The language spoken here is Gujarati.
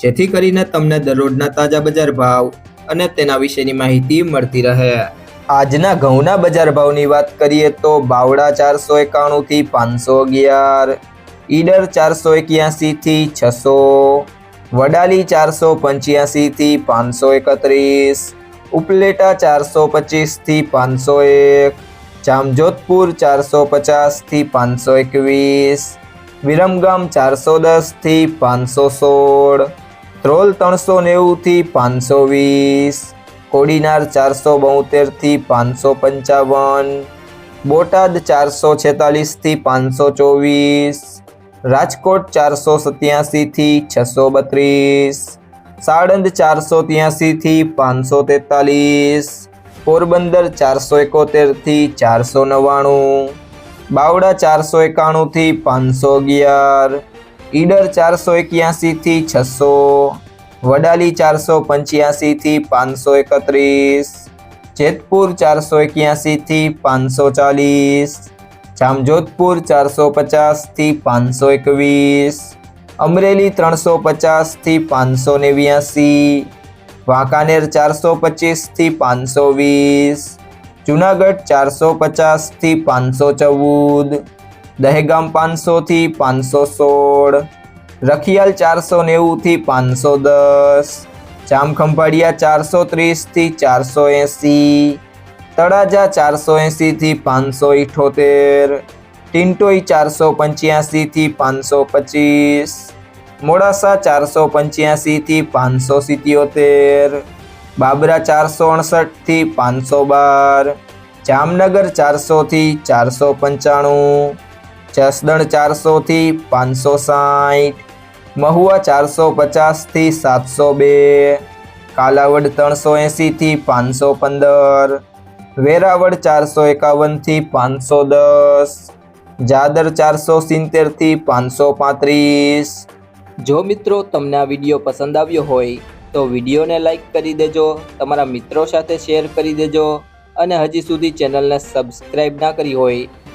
જેથી કરીને તમને દરરોજના તાજા બજાર ભાવ અને તેના વિશેની માહિતી મળતી રહે. આજના ઘઉંના બજાર ભાવની વાત કરીએ તો બાવડા ચારસો એકાણું થી પાંચસો અગિયાર, ઈડર ચારસો એક્યાસી થી છસો, વડાલી ચારસો પંચ્યાસી થી પાંચસો એકત્રીસ, ઉપલેટા ચારસો પચીસથી પાંચસો એક, જામજોધપુર ચારસો પચાસથી પાંચસો એકવીસ, વિરમગામ ચારસો દસથી પાંચસો સોળ ધ્રોલ ત્રણસો નેવુંથી પાંચસો વીસ, કોડીનાર ચારસો બોતેરથી પાંચસો પંચાવન, બોટાદ ચારસો છેતાલીસથી પાંચસો ચોવીસ, રાજકોટ ચારસો સત્યાસીથી છસો બત્રીસ સાણંદ ચારસો ત્યાસીથી પાંચસો તેતાલીસ, પોરબંદર ચારસો એકોતેરથી ચારસો નવ્વાણું બાવડા ચારસો એકાણુંથી પાંચસો અગિયાર ઈડર ચારસો એક્યાસીથી છસો, વડાલી ચારસો પંચ્યાસીથી પાંચસો એકત્રીસ, જેતપુર ચારસો એક્યાસીથી પાંચસો ચાલીસ, જામજોધપુર ચારસો પચાસથી પાંચસો એકવીસ, અમરેલી ત્રણસો પચાસથી પાંચસો નેવ્યાસી, વાંકાનેર ચારસો પચીસથી પાંચસો વીસ, જુનાગઢ ચારસો પચાસથી પાંચસો ચૌદ દહેગામ પાંચસોથી પાંચસો સોળ, રખિયાલ ચારસો નેવુંથી પાંચસો દસ, જામખંભાળિયા ચારસો ત્રીસથી ચારસો એંસી, તળાજા ચારસો એંસીથી પાંચસો ઇઠોતેર ટિન્ટોઈ ચારસો પંચ્યાસીથી પાંચસો પચીસ, મોડાસા ચારસો પંચ્યાસીથી પાંચસો સિત્યોતેર, બાબરા ચારસો અડસઠથી પાંચસો બાર, જામનગર ચારસોથી ચારસો પંચાણું જસદણ ચારસોથી પાંચસો સાઠ, મહુવા ચારસો પચાસથી સાતસો બે, કાલાવડ ત્રણસો એંસીથી પાંચસો પંદર, વેરાવળ ચારસો એકાવનથી પાંચસો દસ, જાદર ચારસો સિત્તેરથી પાંચસો પાંત્રીસ. જો મિત્રો તમને આ વીડિયો પસંદ આવ્યો હોય, તો વિડીયોને લાઈક કરી દેજો, તમારા મિત્રો સાથે શેર કરી દેજો, અને હજી સુધી ચેનલને સબસ્ક્રાઈબ ના કરી હોય